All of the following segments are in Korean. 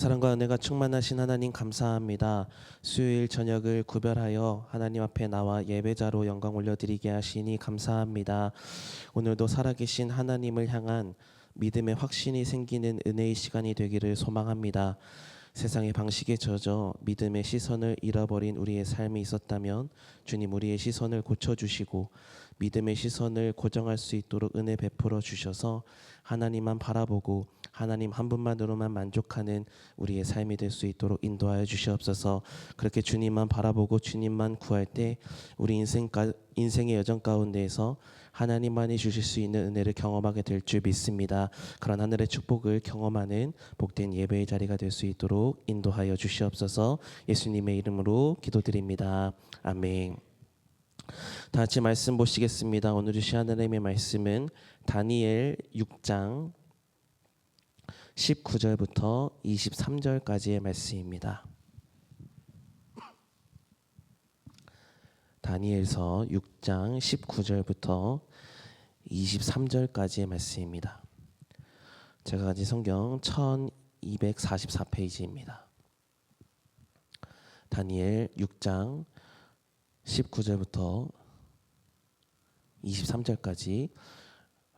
사랑과 은혜가 충만하신 하나님 감사합니다. 수요일 저녁을 구별하여 하나님 앞에 나와 예배자로 영광 올려드리게 하시니 감사합니다. 오늘도 살아계신 하나님을 향한 믿음의 확신이 생기는 은혜의 시간이 되기를 소망합니다. 세상의 방식에 젖어 믿음의 시선을 잃어버린 우리의 삶이 있었다면 주님 우리의 시선을 고쳐주시고 믿음의 시선을 고정할 수 있도록 은혜 베풀어 주셔서 하나님만 바라보고 하나님 한 분만으로만 만족하는 우리의 삶이 될 수 있도록 인도하여 주시옵소서. 그렇게 주님만 바라보고 주님만 구할 때 우리 인생 가, 인생의 여정 가운데에서 하나님만이 주실 수 있는 은혜를 경험하게 될 줄 믿습니다. 그런 하늘의 축복을 경험하는 복된 예배의 자리가 될 수 있도록 인도하여 주시옵소서. 예수님의 이름으로 기도드립니다. 아멘. 다 같이 말씀 보시겠습니다. 오늘 주신 하나님의 말씀은 다니엘 6장 19절부터 23절까지의 말씀입니다. 다니엘서 6장 19절부터 23절까지의 말씀입니다. 제가 가진 성경 1244페이지입니다. 다니엘 6장 19절부터 23절까지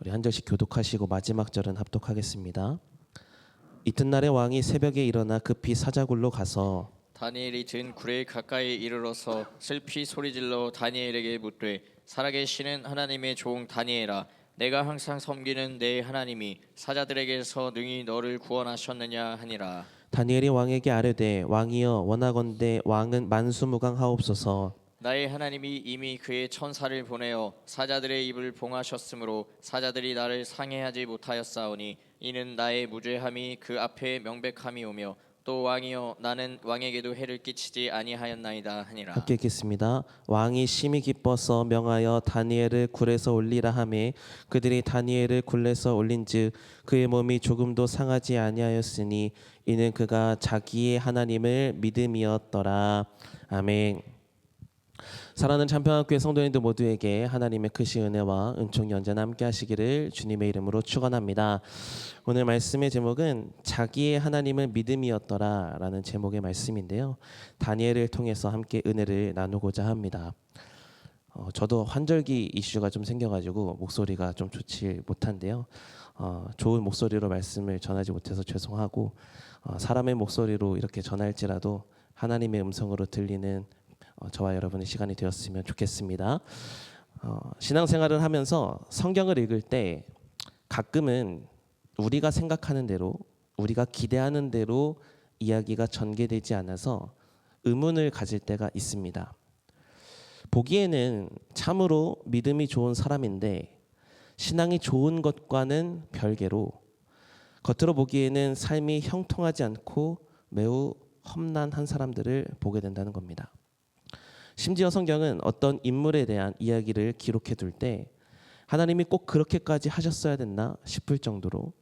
우리 한 절씩 교독하시고 마지막 절은 합독하겠습니다. 이튿날에 왕이 새벽에 일어나 급히 사자굴로 가서 다니엘이 든 굴에 가까이 이르러서 슬피 소리질러 다니엘에게 묻되 살아계시는 하나님의 종 다니엘아 내가 항상 섬기는 내 하나님이 사자들에게서 능히 너를 구원하셨느냐 하니라. 다니엘이 왕에게 아뢰되 왕이여 원하건대 왕은 만수무강하옵소서 나의 하나님이 이미 그의 천사를 보내어 사자들의 입을 봉하셨으므로 사자들이 나를 상해하지 못하였사오니 이는 나의 무죄함이 그 앞에 명백함이 오며 또 왕이여 나는 왕에게도 해를 끼치지 아니하였나이다 하니라 함께 읽겠습니다. 왕이 심히 기뻐서 명하여 다니엘을 굴에서 올리라 하매 그들이 다니엘을 굴에서 올린즉 그의 몸이 조금도 상하지 아니하였으니 이는 그가 자기의 하나님을 믿음이었더라. 아멘. 사랑하는 참평학교의 성도님들 모두에게 하나님의 크신 은혜와 은총이 언제나 함께 하시기를 주님의 이름으로 축원합니다. 오늘 말씀의 제목은 자기의 하나님을 믿음이었더라라는 제목의 말씀인데요. 다니엘을 통해서 함께 은혜를 나누고자 합니다. 어, 저도 환절기 이슈가 좀 생겨가지고 목소리가 좀 좋지 못한데요. 어, 좋은 목소리로 말씀을 전하지 못해서 죄송하고 어, 사람의 목소리로 이렇게 전할지라도 하나님의 음성으로 들리는 어, 저와 여러분의 시간이 되었으면 좋겠습니다. 어, 신앙생활을 하면서 성경을 읽을 때 가끔은 우리가 생각하는 대로 우리가 기대하는 대로 이야기가 전개되지 않아서 의문을 가질 때가 있습니다. 보기에는 참으로 믿음이 좋은 사람인데 신앙이 좋은 것과는 별개로 겉으로 보기에는 삶이 형통하지 않고 매우 험난한 사람들을 보게 된다는 겁니다. 심지어 성경은 어떤 인물에 대한 이야기를 기록해 둘 때 하나님이 꼭 그렇게까지 하셨어야 됐나 싶을 정도로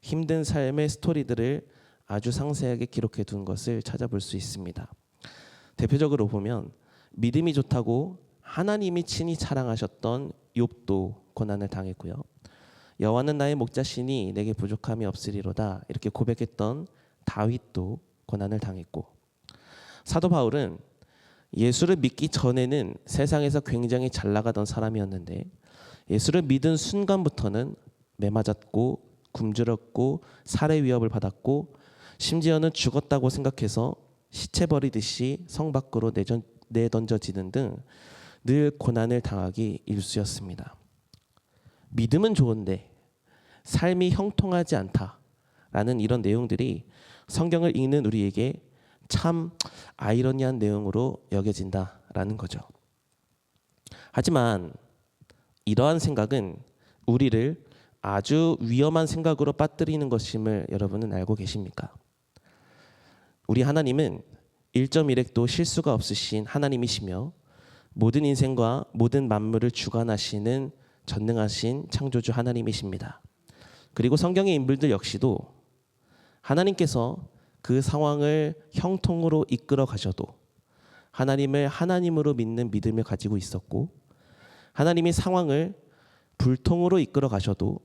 힘든 삶의 스토리들을 아주 상세하게 기록해 둔 것을 찾아볼 수 있습니다. 대표적으로 보면 믿음이 좋다고 하나님이 친히 자랑하셨던 욥도 고난을 당했고요. 여호와는 나의 목자시니 내게 부족함이 없으리로다 이렇게 고백했던 다윗도 고난을 당했고 사도 바울은 예수를 믿기 전에는 세상에서 굉장히 잘 나가던 사람이었는데 예수를 믿은 순간부터는 매맞았고 굶주렸고 살해 위협을 받았고 심지어는 죽었다고 생각해서 시체 버리듯이 성 밖으로 내전, 내던져지는 등 늘 고난을 당하기 일쑤였습니다. 믿음은 좋은데 삶이 형통하지 않다라는 이런 내용들이 성경을 읽는 우리에게 참 아이러니한 내용으로 여겨진다라는 거죠. 하지만 이러한 생각은 우리를 아주 위험한 생각으로 빠뜨리는 것임을 여러분은 알고 계십니까? 우리 하나님은 1.1핵도 실수가 없으신 하나님이시며 모든 인생과 모든 만물을 주관하시는 전능하신 창조주 하나님이십니다. 그리고 성경의 인물들 역시도 하나님께서 그 상황을 형통으로 이끌어 가셔도 하나님을 하나님으로 믿는 믿음을 가지고 있었고 하나님이 상황을 불통으로 이끌어 가셔도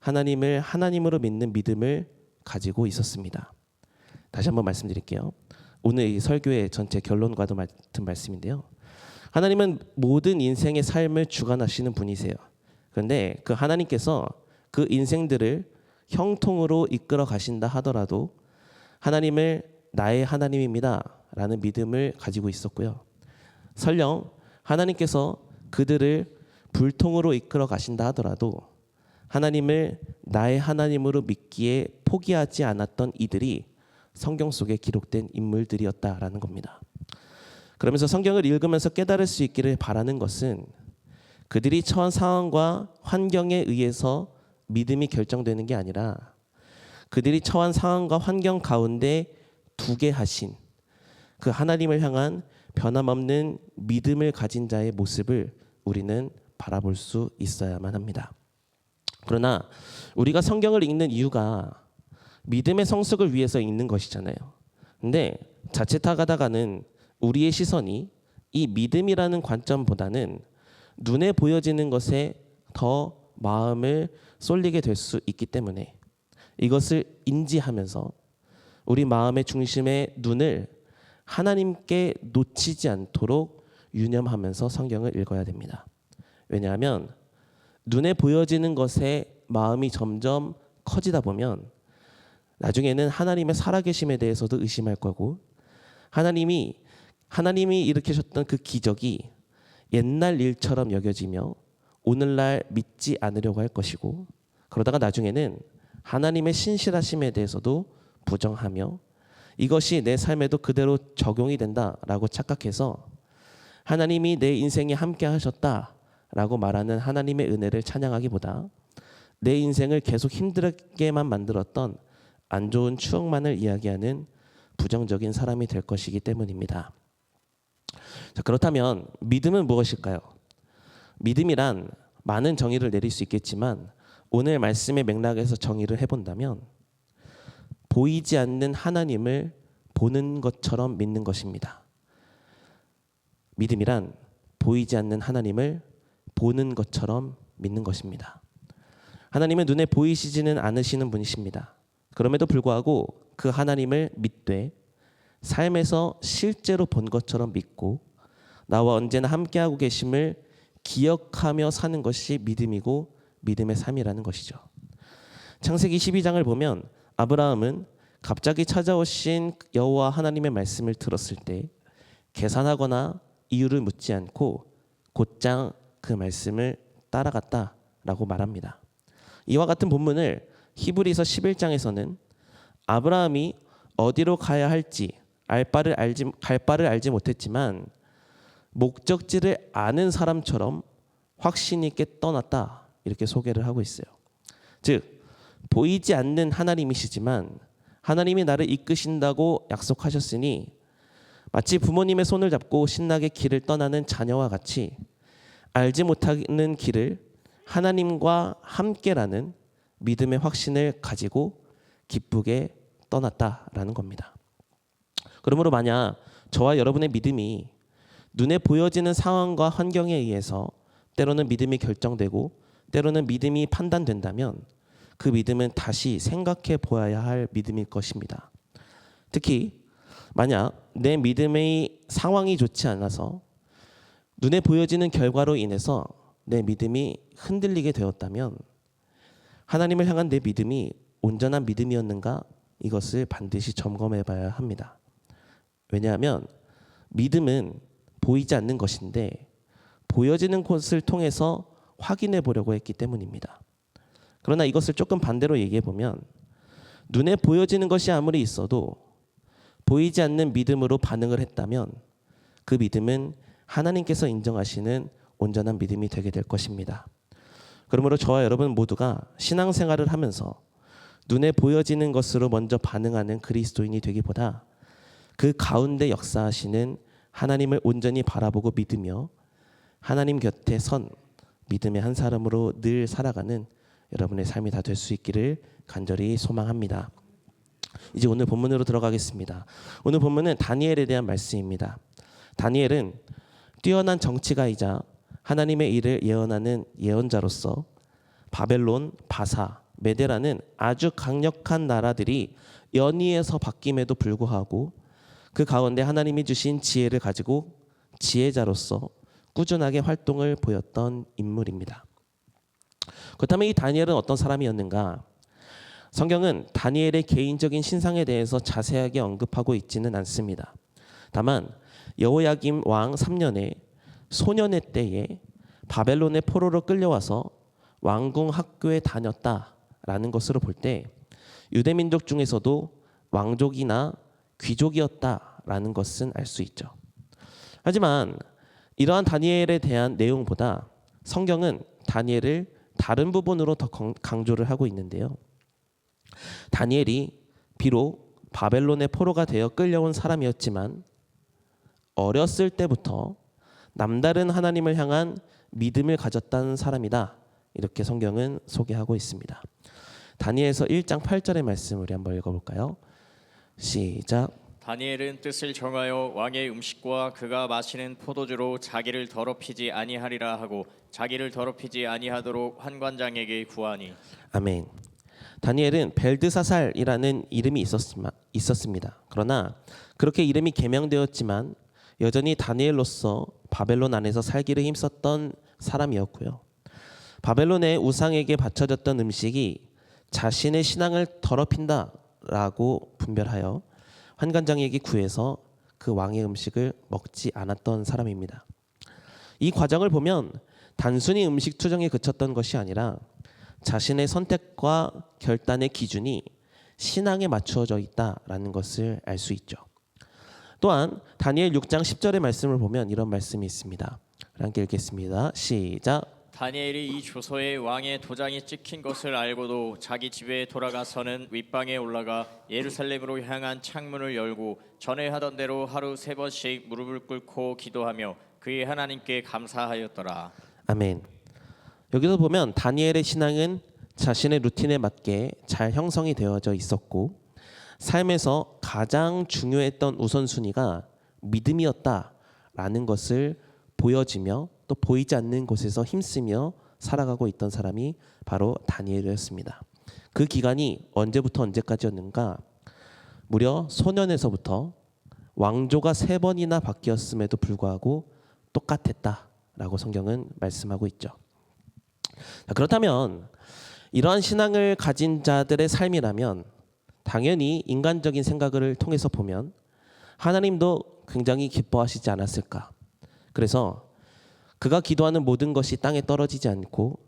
하나님을 하나님으로 믿는 믿음을 가지고 있었습니다. 다시 한번 말씀드릴게요. 오늘 이 설교의 전체 결론과도 같은 말씀인데요. 하나님은 모든 인생의 삶을 주관하시는 분이세요. 그런데 그 하나님께서 그 인생들을 형통으로 이끌어 가신다 하더라도 하나님을 나의 하나님입니다 라는 믿음을 가지고 있었고요. 설령 하나님께서 그들을 불통으로 이끌어 가신다 하더라도 하나님을 나의 하나님으로 믿기에 포기하지 않았던 이들이 성경 속에 기록된 인물들이었다라는 겁니다. 그러면서 성경을 읽으면서 깨달을 수 있기를 바라는 것은 그들이 처한 상황과 환경에 의해서 믿음이 결정되는 게 아니라 그들이 처한 상황과 환경 가운데 두게 하신 그 하나님을 향한 변함없는 믿음을 가진 자의 모습을 우리는 바라볼 수 있어야만 합니다. 그러나 우리가 성경을 읽는 이유가 믿음의 성숙을 위해서 읽는 것이잖아요. 근데 자칫하다가는 우리의 시선이 이 믿음이라는 관점보다는 눈에 보여지는 것에 더 마음을 쏠리게 될 수 있기 때문에 이것을 인지하면서 우리 마음의 중심의 눈을 하나님께 놓치지 않도록 유념하면서 성경을 읽어야 됩니다. 왜냐하면 눈에 보여지는 것에 마음이 점점 커지다 보면 나중에는 하나님의 살아계심에 대해서도 의심할 거고 하나님이 하나님이 일으키셨던 그 기적이 옛날 일처럼 여겨지며 오늘날 믿지 않으려고 할 것이고 그러다가 나중에는 하나님의 신실하심에 대해서도 부정하며 이것이 내 삶에도 그대로 적용이 된다라고 착각해서 하나님이 내 인생에 함께 하셨다라고 말하는 하나님의 은혜를 찬양하기보다 내 인생을 계속 힘들게만 만들었던 안 좋은 추억만을 이야기하는 부정적인 사람이 될 것이기 때문입니다. 자, 그렇다면 믿음은 무엇일까요? 믿음이란 많은 정의를 내릴 수 있겠지만 오늘 말씀의 맥락에서 정의를 해본다면 보이지 않는 하나님을 보는 것처럼 믿는 것입니다. 믿음이란 보이지 않는 하나님을 보는 것처럼 믿는 것입니다. 하나님은 눈에 보이시지는 않으시는 분이십니다. 그럼에도 불구하고 그 하나님을 믿되 삶에서 실제로 본 것처럼 믿고 나와 언제나 함께하고 계심을 기억하며 사는 것이 믿음이고 믿음의 삶이라는 것이죠. 창세기 12장을 보면 아브라함은 갑자기 찾아오신 여호와 하나님의 말씀을 들었을 때 계산하거나 이유를 묻지 않고 곧장 그 말씀을 따라갔다라고 말합니다. 이와 같은 본문을 히브리서 11장에서는 아브라함이 어디로 가야 할지 알 바를 알지 갈 바를 알지 못했지만 목적지를 아는 사람처럼 확신 있게 떠났다 이렇게 소개를 하고 있어요. 즉 보이지 않는 하나님이시지만 하나님이 나를 이끄신다고 약속하셨으니 마치 부모님의 손을 잡고 신나게 길을 떠나는 자녀와 같이 알지 못하는 길을 하나님과 함께라는 믿음의 확신을 가지고 기쁘게 떠났다라는 겁니다. 그러므로 만약 저와 여러분의 믿음이 눈에 보여지는 상황과 환경에 의해서 때로는 믿음이 결정되고 때로는 믿음이 판단된다면 그 믿음은 다시 생각해 보아야 할 믿음일 것입니다. 특히 만약 내 믿음의 상황이 좋지 않아서 눈에 보여지는 결과로 인해서 내 믿음이 흔들리게 되었다면 하나님을 향한 내 믿음이 온전한 믿음이었는가 이것을 반드시 점검해 봐야 합니다. 왜냐하면 믿음은 보이지 않는 것인데 보여지는 것을 통해서 확인해 보려고 했기 때문입니다. 그러나 이것을 조금 반대로 얘기해 보면 눈에 보여지는 것이 아무리 있어도 보이지 않는 믿음으로 반응을 했다면 그 믿음은 하나님께서 인정하시는 온전한 믿음이 되게 될 것입니다. 그러므로 저와 여러분 모두가 신앙생활을 하면서 눈에 보여지는 것으로 먼저 반응하는 그리스도인이 되기보다 그 가운데 역사하시는 하나님을 온전히 바라보고 믿으며 하나님 곁에 선 믿음의 한 사람으로 늘 살아가는 여러분의 삶이 다 될 수 있기를 간절히 소망합니다. 이제 오늘 본문으로 들어가겠습니다. 오늘 본문은 다니엘에 대한 말씀입니다. 다니엘은 뛰어난 정치가이자 하나님의 일을 예언하는 예언자로서 바벨론, 바사, 메데라는 아주 강력한 나라들이 연이에서 바뀜에도 불구하고 그 가운데 하나님이 주신 지혜를 가지고 지혜자로서 꾸준하게 활동을 보였던 인물입니다. 그렇다면 이 다니엘은 어떤 사람이었는가? 성경은 다니엘의 개인적인 신상에 대해서 자세하게 언급하고 있지는 않습니다. 다만 여호야김 왕 3년에 소년의 때에 바벨론의 포로로 끌려와서 왕궁 학교에 다녔다라는 것으로 볼 때 유대 민족 중에서도 왕족이나 귀족이었다라는 것은 알 수 있죠. 하지만 이러한 다니엘에 대한 내용보다 성경은 다니엘을 다른 부분으로 더 강- 강조를 하고 있는데요. 다니엘이 비록 바벨론의 포로가 되어 끌려온 사람이었지만 어렸을 때부터 남다른 하나님을 향한 믿음을 가졌다는 사람이다. 이렇게 성경은 소개하고 있습니다. 다니엘서 1장 8절의 말씀 우리 한번 읽어볼까요? 시작. 다니엘은 뜻을 정하여 왕의 음식과 그가 마시는 포도주로 자기를 더럽히지 아니하리라 하고 자기를 더럽히지 아니하도록 환관장에게 구하니 아멘. 다니엘은 벨드사살이라는 이름이 있었습니다. 그러나 그렇게 이름이 개명되었지만 여전히 다니엘로서 바벨론 안에서 살기를 힘썼던 사람이었고요. 바벨론의 우상에게 바쳐졌던 음식이 자신의 신앙을 더럽힌다라고 분별하여 환관장에게 구해서 그 왕의 음식을 먹지 않았던 사람입니다. 이 과정을 보면 단순히 음식 투정에 그쳤던 것이 아니라 자신의 선택과 결단의 기준이 신앙에 맞추어져 있다라는 것을 알 수 있죠. 또한 다니엘 6장 10절의 말씀을 보면 이런 말씀이 있습니다. 함께 읽겠습니다. 시작. 다니엘이 이 조서에 왕의 도장이 찍힌 것을 알고도 자기 집에 돌아가서는 윗방에 올라가 예루살렘으로 향한 창문을 열고 전에 하던 대로 하루 세 번씩 무릎을 꿇고 기도하며 그의 하나님께 감사하였더라. 아멘. 여기서 보면 다니엘의 신앙은 자신의 루틴에 맞게 잘 형성이 되어져 있었고 삶에서 가장 중요했던 우선순위가 믿음이었다라는 것을 보여지며 또 보이지 않는 곳에서 힘쓰며 살아가고 있던 사람이 바로 다니엘이었습니다. 그 기간이 언제부터 언제까지였는가? 무려 소년에서부터 왕조가 세 번이나 바뀌었음에도 불구하고 똑같았다라고 성경은 말씀하고 있죠. 자, 그렇다면 이러한 신앙을 가진 자들의 삶이라면 당연히 인간적인 생각을 통해서 보면 하나님도 굉장히 기뻐하시지 않았을까. 그래서 그가 기도하는 모든 것이 땅에 떨어지지 않고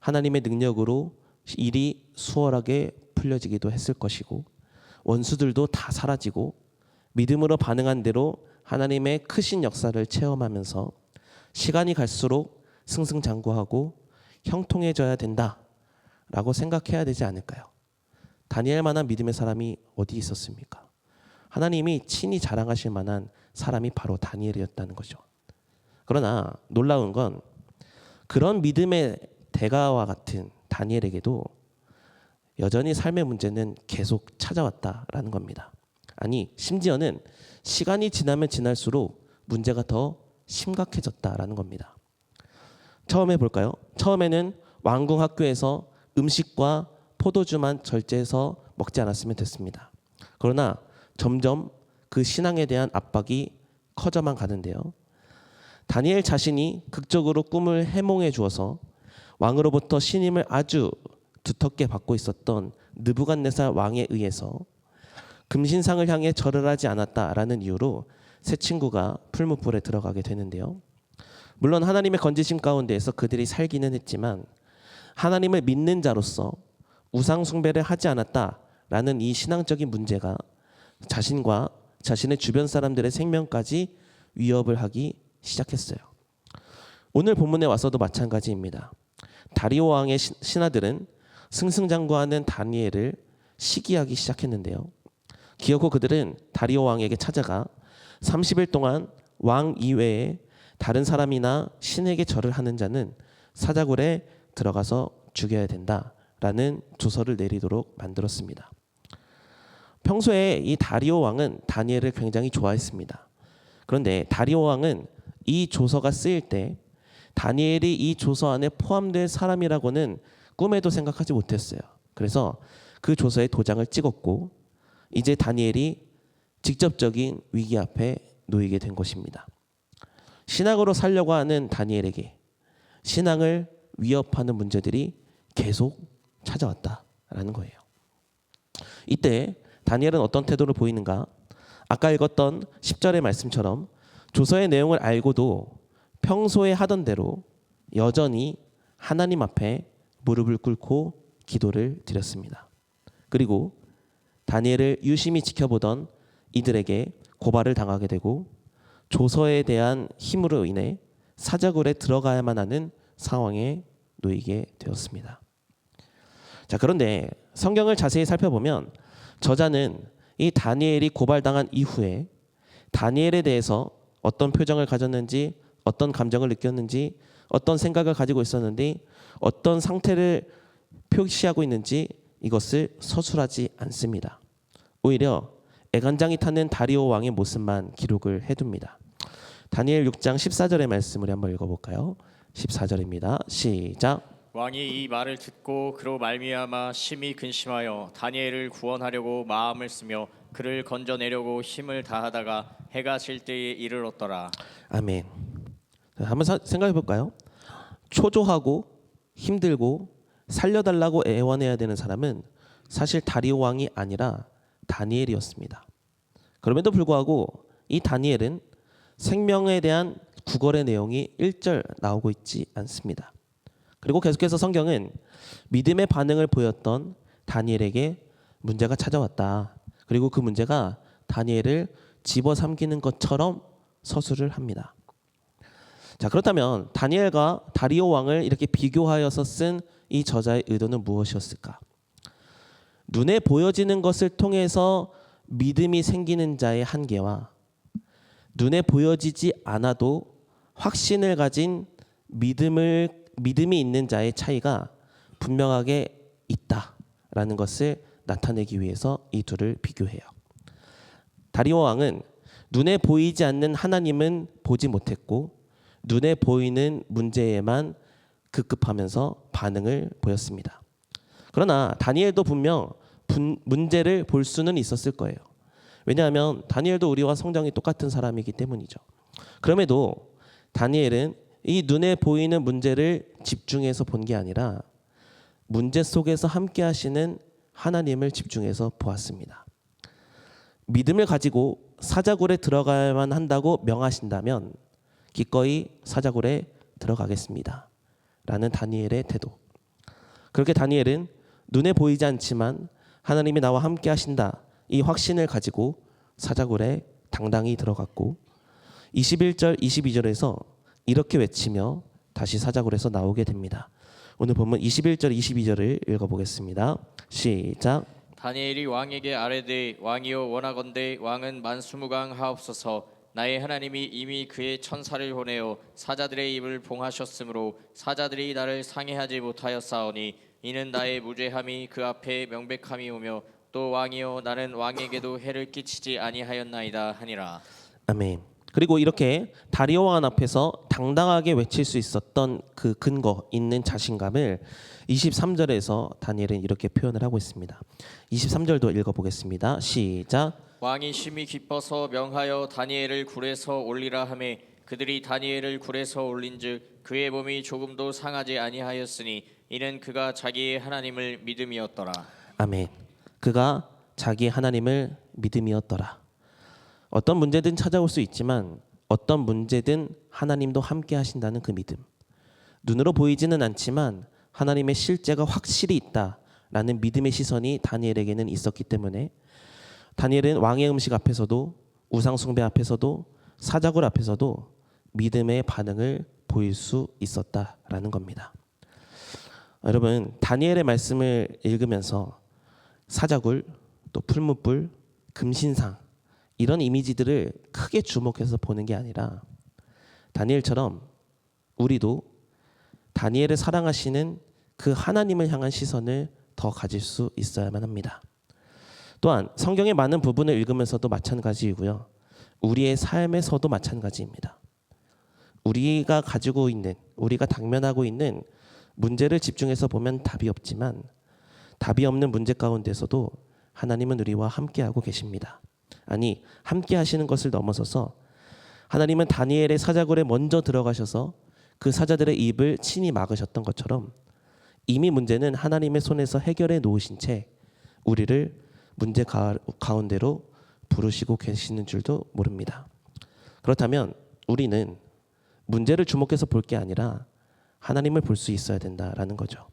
하나님의 능력으로 일이 수월하게 풀려지기도 했을 것이고 원수들도 다 사라지고 믿음으로 반응한 대로 하나님의 크신 역사를 체험하면서 시간이 갈수록 승승장구하고 형통해져야 된다라고 생각해야 되지 않을까요? 다니엘 만한 믿음의 사람이 어디 있었습니까? 하나님이 친히 자랑하실 만한 사람이 바로 다니엘이었다는 거죠. 그러나 놀라운 건 그런 믿음의 대가와 같은 다니엘에게도 여전히 삶의 문제는 계속 찾아왔다라는 겁니다. 아니 심지어는 시간이 지나면 지날수록 문제가 더 심각해졌다라는 겁니다. 처음에 볼까요? 처음에는 왕궁 학교에서 음식과 포도주만 절제해서 먹지 않았으면 됐습니다. 그러나 점점 그 신앙에 대한 압박이 커져만 가는데요. 다니엘 자신이 극적으로 꿈을 해몽해 주어서 왕으로부터 신임을 아주 두텁게 받고 있었던 느부갓네살 왕에 의해서 금신상을 향해 절을 하지 않았다라는 이유로 새 친구가 풀무불에 들어가게 되는데요. 물론 하나님의 건지심 가운데에서 그들이 살기는 했지만 하나님을 믿는 자로서 우상 숭배를 하지 않았다라는 이 신앙적인 문제가 자신과 자신의 주변 사람들의 생명까지 위협을 하기 시작했어요. 오늘 본문에 와서도 마찬가지입니다. 다리오 왕의 신- 신하들은 승승장구하는 다니엘을 시기하기 시작했는데요. 기어코 그들은 다리오 왕에게 찾아가 30일 동안 왕 이외에 다른 사람이나 신에게 절을 하는 자는 사자굴에 들어가서 죽여야 된다라는 조서를 내리도록 만들었습니다. 평소에 이 다리오 왕은 다니엘을 굉장히 좋아했습니다. 그런데 다리오 왕은 이 조서가 쓰일 때 다니엘이 이 조서 안에 포함될 사람이라고는 꿈에도 생각하지 못했어요. 그래서 그 조서에 도장을 찍었고 이제 다니엘이 직접적인 위기 앞에 놓이게 된 것입니다. 신앙으로 살려고 하는 다니엘에게 신앙을 위협하는 문제들이 계속 찾아왔다라는 거예요. 이때 다니엘은 어떤 태도를 보이는가? 아까 읽었던 10절의 말씀처럼 조서의 내용을 알고도 평소에 하던 대로 여전히 하나님 앞에 무릎을 꿇고 기도를 드렸습니다. 그리고 다니엘을 유심히 지켜보던 이들에게 고발을 당하게 되고 조서에 대한 힘으로 인해 사자굴에 들어가야만 하는 상황에 놓이게 되었습니다. 자, 그런데 성경을 자세히 살펴보면 저자는 이 다니엘이 고발당한 이후에 다니엘에 대해서 어떤 표정을 가졌는지, 어떤 감정을 느꼈는지, 어떤 생각을 가지고 있었는지, 어떤 상태를 표시하고 있는지 이것을 서술하지 않습니다. 오히려 애간장이 타는 다리오 왕의 모습만 기록을 해둡니다. 다니엘 6장 14절의 말씀을 한번 읽어볼까요? 14절입니다. 시작. 왕이 이 말을 듣고 그로 말미암아 심히 근심하여 다니엘을 구원하려고 마음을 쓰며 그를 건져내려고 힘을 다하다가 해가 질 때에 이르렀더라. 아멘. 자, 한번 사- 생각해 볼까요? 초조하고 힘들고 살려달라고 애원해야 되는 사람은 사실 다리오 왕이 아니라 다니엘이었습니다. 그럼에도 불구하고 이 다니엘은 생명에 대한 구걸의 내용이 1절 나오고 있지 않습니다. 그리고 계속해서 성경은 믿음의 반응을 보였던 다니엘에게 문제가 찾아왔다. 그리고 그 문제가 다니엘을 집어삼키는 것처럼 서술을 합니다. 자 그렇다면 다니엘과 다리오 왕을 이렇게 비교하여서 쓴 이 저자의 의도는 무엇이었을까? 눈에 보여지는 것을 통해서 믿음이 생기는 자의 한계와 눈에 보여지지 않아도 확신을 가진 믿음을 믿음이 있는 자의 차이가 분명하게 있다라는 것을 나타내기 위해서 이 둘을 비교해요. 다리오 왕은 눈에 보이지 않는 하나님은 보지 못했고 눈에 보이는 문제에만 급급하면서 반응을 보였습니다. 그러나 다니엘도 분명 분- 문제를 볼 수는 있었을 거예요. 왜냐하면 다니엘도 우리와 성장이 똑같은 사람이기 때문이죠. 그럼에도 다니엘은 이 눈에 보이는 문제를 집중해서 본 게 아니라 문제 속에서 함께 하시는 하나님을 집중해서 보았습니다. 믿음을 가지고 사자굴에 들어가야만 한다고 명하신다면 기꺼이 사자굴에 들어가겠습니다. 라는 다니엘의 태도. 그렇게 다니엘은 눈에 보이지 않지만 하나님이 나와 함께 하신다. 이 확신을 가지고 사자굴에 당당히 들어갔고 21절 22절에서 이렇게 외치며 다시 사자굴에서 나오게 됩니다. 오늘 본문 21절 22절을 읽어보겠습니다. 시작. 다니엘이 왕에게 아뢰되 왕이여 원하건대 왕은 만수무강 하옵소서 나의 하나님이 이미 그의 천사를 보내어 사자들의 입을 봉하셨으므로 사자들이 나를 상해하지 못하였사오니 이는 나의 무죄함이 그 앞에 명백함이 오며 또 왕이여 나는 왕에게도 해를 끼치지 아니하였나이다 하니라 아멘. 그리고 이렇게 다리오 왕 앞에서 당당하게 외칠 수 있었던 그 근거 있는 자신감을 23절에서 다니엘은 이렇게 표현을 하고 있습니다. 23절도 읽어보겠습니다. 시작. 왕이 심히 기뻐서 명하여 다니엘을 굴에서 올리라 하매 그들이 다니엘을 굴에서 올린즉 그의 몸이 조금도 상하지 아니하였으니 이는 그가 자기의 하나님을 믿음이었더라. 아멘. 그가 자기 하나님을 믿음이었더라. 어떤 문제든 찾아올 수 있지만 어떤 문제든 하나님도 함께 하신다는 그 믿음. 눈으로 보이지는 않지만 하나님의 실제가 확실히 있다라는 믿음의 시선이 다니엘에게는 있었기 때문에 다니엘은 왕의 음식 앞에서도 우상 숭배 앞에서도 사자굴 앞에서도 믿음의 반응을 보일 수 있었다라는 겁니다. 여러분 다니엘의 말씀을 읽으면서 사자굴 또 풀무불 금신상 이런 이미지들을 크게 주목해서 보는 게 아니라 다니엘처럼 우리도 다니엘을 사랑하시는 그 하나님을 향한 시선을 더 가질 수 있어야만 합니다. 또한 성경의 많은 부분을 읽으면서도 마찬가지이고요. 우리의 삶에서도 마찬가지입니다. 우리가 가지고 있는 우리가 당면하고 있는 문제를 집중해서 보면 답이 없지만 답이 없는 문제 가운데서도 하나님은 우리와 함께하고 계십니다. 아니 함께 하시는 것을 넘어서서 하나님은 다니엘의 사자굴에 먼저 들어가셔서 그 사자들의 입을 친히 막으셨던 것처럼 이미 문제는 하나님의 손에서 해결해 놓으신 채 우리를 문제 가- 가운데로 부르시고 계시는 줄도 모릅니다. 그렇다면 우리는 문제를 주목해서 볼 게 아니라 하나님을 볼 수 있어야 된다라는 거죠.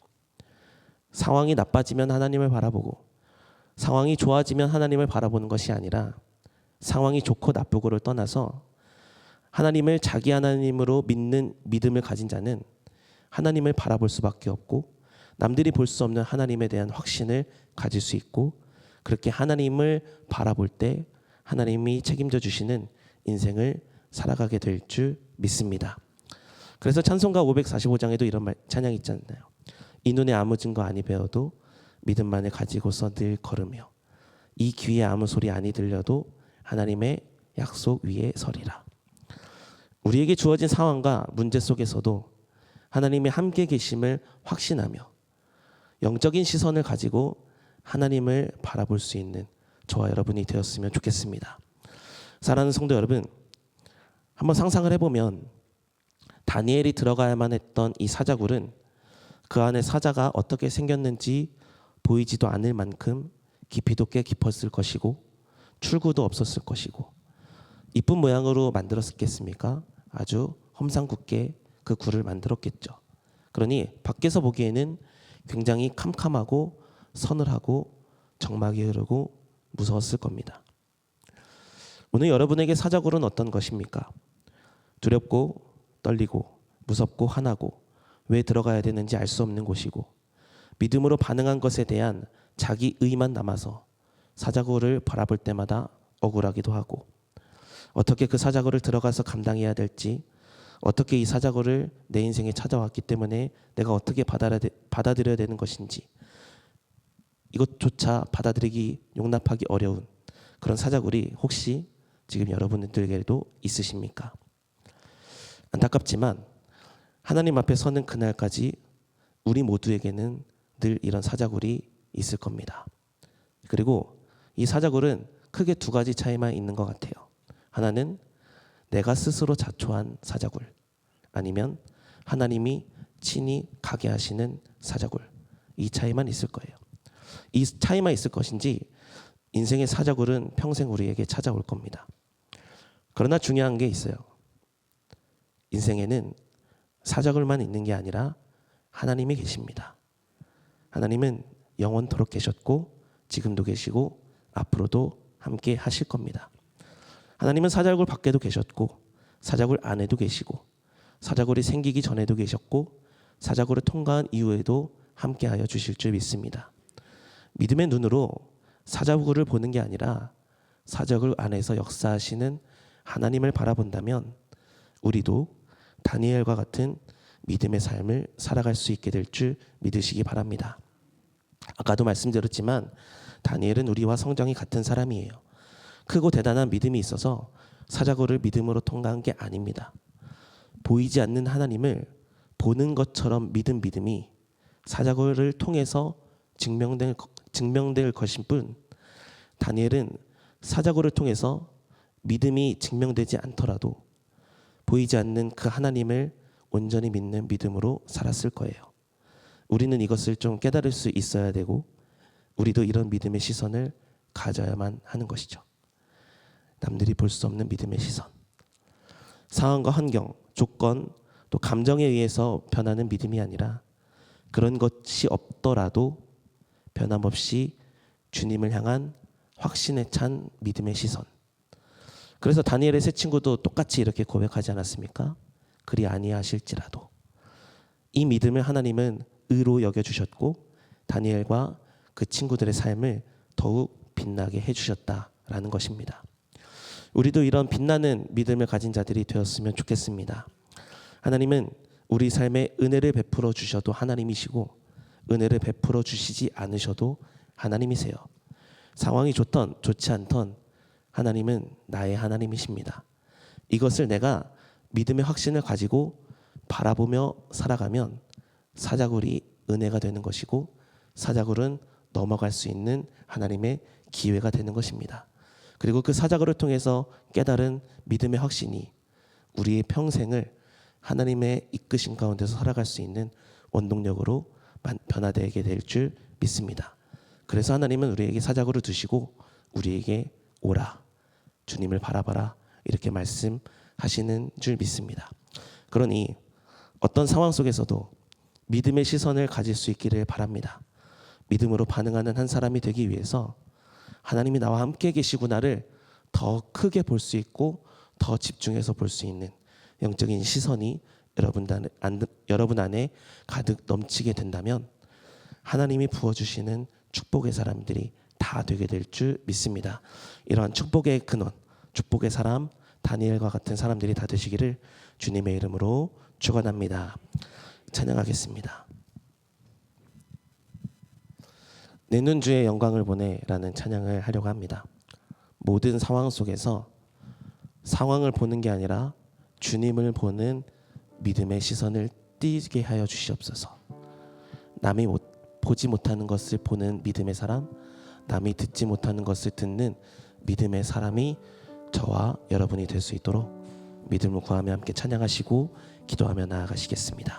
상황이 나빠지면 하나님을 바라보고 상황이 좋아지면 하나님을 바라보는 것이 아니라 상황이 좋고 나쁘고를 떠나서 하나님을 자기 하나님으로 믿는 믿음을 가진 자는 하나님을 바라볼 수밖에 없고 남들이 볼 수 없는 하나님에 대한 확신을 가질 수 있고 그렇게 하나님을 바라볼 때 하나님이 책임져 주시는 인생을 살아가게 될 줄 믿습니다. 그래서 찬송가 545장에도 이런 말 찬양 있잖아요. 이 눈에 아무 증거 아니 배워도 믿음만을 가지고서 늘 걸으며 이 귀에 아무 소리 아니 들려도 하나님의 약속 위에 서리라. 우리에게 주어진 상황과 문제 속에서도 하나님이 함께 계심을 확신하며 영적인 시선을 가지고 하나님을 바라볼 수 있는 저와 여러분이 되었으면 좋겠습니다. 사랑하는 성도 여러분, 한번 상상을 해보면 다니엘이 들어가야만 했던 이 사자굴은 그 안에 사자가 어떻게 생겼는지 보이지도 않을 만큼 깊이도 꽤 깊었을 것이고 출구도 없었을 것이고 이쁜 모양으로 만들었겠습니까? 아주 험상궂게 그 굴을 만들었겠죠. 그러니 밖에서 보기에는 굉장히 캄캄하고 서늘하고 정막이 흐르고 무서웠을 겁니다. 오늘 여러분에게 사자굴은 어떤 것입니까? 두렵고 떨리고 무섭고 화나고 왜 들어가야 되는지 알 수 없는 곳이고 믿음으로 반응한 것에 대한 자기 의만 남아서 사자굴을 바라볼 때마다 억울하기도 하고 어떻게 그 사자굴을 들어가서 감당해야 될지 어떻게 이 사자굴을 내 인생에 찾아왔기 때문에 내가 어떻게 받아들여야 되는 것인지 이것조차 받아들이기 용납하기 어려운 그런 사자굴이 혹시 지금 여러분들에게도 있으십니까? 안타깝지만 하나님 앞에 서는 그날까지 우리 모두에게는 늘 이런 사자굴이 있을 겁니다. 그리고 이 사자굴은 크게 두 가지 차이만 있는 것 같아요. 하나는 내가 스스로 자초한 사자굴, 아니면 하나님이 친히 가게 하시는 사자굴. 이 차이만 있을 거예요. 이 차이만 있을 것인지 인생의 사자굴은 평생 우리에게 찾아올 겁니다. 그러나 중요한 게 있어요. 인생에는 사자굴만 있는 게 아니라 하나님이 계십니다. 하나님은 영원토록 계셨고 지금도 계시고 앞으로도 함께 하실 겁니다. 하나님은 사자굴 밖에도 계셨고 사자굴 안에도 계시고 사자굴이 생기기 전에도 계셨고 사자굴을 통과한 이후에도 함께하여 주실 줄 믿습니다. 믿음의 눈으로 사자굴을 보는 게 아니라 사자굴 안에서 역사하시는 하나님을 바라본다면 우리도 다니엘과 같은 믿음의 삶을 살아갈 수 있게 될 줄 믿으시기 바랍니다. 아까도 말씀드렸지만 다니엘은 우리와 성정이 같은 사람이에요. 크고 대단한 믿음이 있어서 사자굴을 믿음으로 통과한 게 아닙니다. 보이지 않는 하나님을 보는 것처럼 믿은 믿음이 사자굴을 통해서 증명될 증명될 것인 뿐 다니엘은 사자굴을 통해서 믿음이 증명되지 않더라도 보이지 않는 그 하나님을 온전히 믿는 믿음으로 살았을 거예요. 우리는 이것을 좀 깨달을 수 있어야 되고 우리도 이런 믿음의 시선을 가져야만 하는 것이죠. 남들이 볼 수 없는 믿음의 시선. 상황과 환경, 조건, 또 감정에 의해서 변하는 믿음이 아니라 그런 것이 없더라도 변함없이 주님을 향한 확신에 찬 믿음의 시선. 그래서 다니엘의 세 친구도 똑같이 이렇게 고백하지 않았습니까? 그리 아니하실지라도 이 믿음을 하나님은 의로 여겨 주셨고 다니엘과 그 친구들의 삶을 더욱 빛나게 해 주셨다라는 것입니다. 우리도 이런 빛나는 믿음을 가진 자들이 되었으면 좋겠습니다. 하나님은 우리 삶에 은혜를 베풀어 주셔도 하나님이시고 은혜를 베풀어 주시지 않으셔도 하나님이세요. 상황이 좋던 좋지 않던 하나님은 나의 하나님이십니다. 이것을 내가 믿음의 확신을 가지고 바라보며 살아가면 사자굴이 은혜가 되는 것이고 사자굴은 넘어갈 수 있는 하나님의 기회가 되는 것입니다. 그리고 그 사자굴을 통해서 깨달은 믿음의 확신이 우리의 평생을 하나님의 이끄신 가운데서 살아갈 수 있는 원동력으로 만- 변화되게 될 줄 믿습니다. 그래서 하나님은 우리에게 사자굴을 두시고 우리에게 오라 주님을 바라봐라 이렇게 말씀 하시는 줄 믿습니다. 그러니 어떤 상황 속에서도 믿음의 시선을 가질 수 있기를 바랍니다. 믿음으로 반응하는 한 사람이 되기 위해서 하나님이 나와 함께 계시구나를 더 크게 볼 수 있고 더 집중해서 볼 수 있는 영적인 시선이 여러분 안에, 가득 넘치게 된다면 하나님이 부어주시는 축복의 사람들이 다 되게 될 줄 믿습니다. 이러한 축복의 근원, 축복의 사람 다니엘과 같은 사람들이 다 되시기를 주님의 이름으로 축원합니다. 찬양하겠습니다. 내 눈 주의 영광을 보내라는 찬양을 하려고 합니다. 모든 상황 속에서 상황을 보는 게 아니라 주님을 보는 믿음의 시선을 띄게 하여 주시옵소서. 남이 못, 보지 못하는 것을 보는 믿음의 사람, 남이 듣지 못하는 것을 듣는 믿음의 사람이 저와 여러분이 될 수 있도록 믿음을 구하며 함께 찬양하시고 기도하며 나아가시겠습니다.